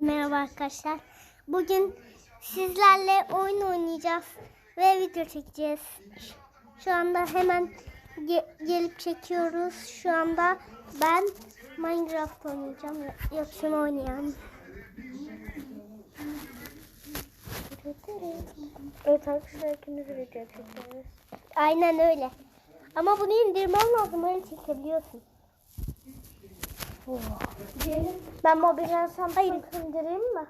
Merhaba arkadaşlar. Bugün sizlerle oyun oynayacağız ve video çekeceğiz. Şu anda hemen ge- gelip çekiyoruz. Şu anda ben Minecraft oynayacağım. Yok şunu oynayalım. Evet arkadaşlar ikimiz video çekiyoruz. Aynen öyle. Ama bunu indirmem lazım. Öyle çekebiliyorsun. Ben mobilden Samsung indireyim mi?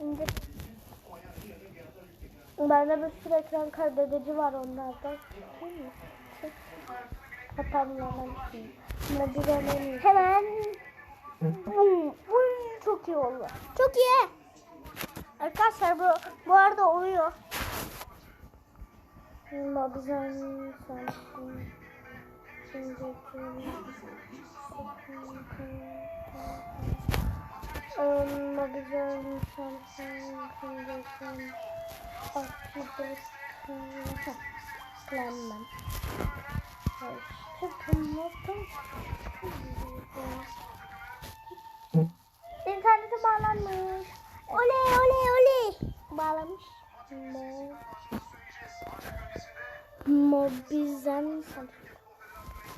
İndir. Bende bir sürü ekran kaydedici var onlardan. Değil mi? Kapanma hemen. Çok iyi oldu. Çok iyi. Arkadaşlar bu, bu arada oluyor. Mobilden Samsung. Mobilden Samsung. Aktivite. Planlam. İnternete bağlanmış. Oley oley oley. Bağlamış. Mo Mobilden Samsung.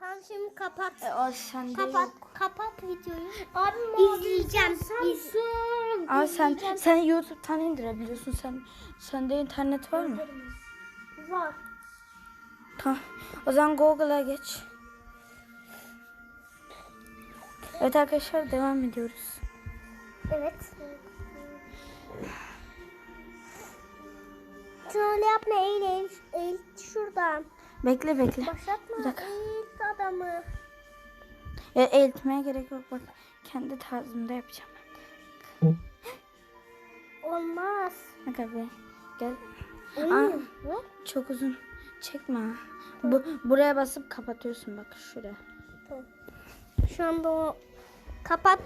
Tamam şimdi kapat. O sende Kapat, yok. kapat videoyu. Abi İzleyeceğim. İz- Samsung. Aa sen sen YouTube'dan indirebiliyorsun. Sen sende internet var mı? Var. Tamam. O zaman Google'a geç. Evet arkadaşlar devam ediyoruz. Evet. Şöyle yapma eğil eğil. Eğil şuradan. Bekle bekle. Başlatma. Eğil adamı. Ya eğitmeye gerek yok bak. Kendi tarzımda yapacağım. Olmaz. Bak abi. Gel. Aa. Çok uzun. Çekme. Bu buraya basıp kapatıyorsun bak şuraya. Şu anda o kapat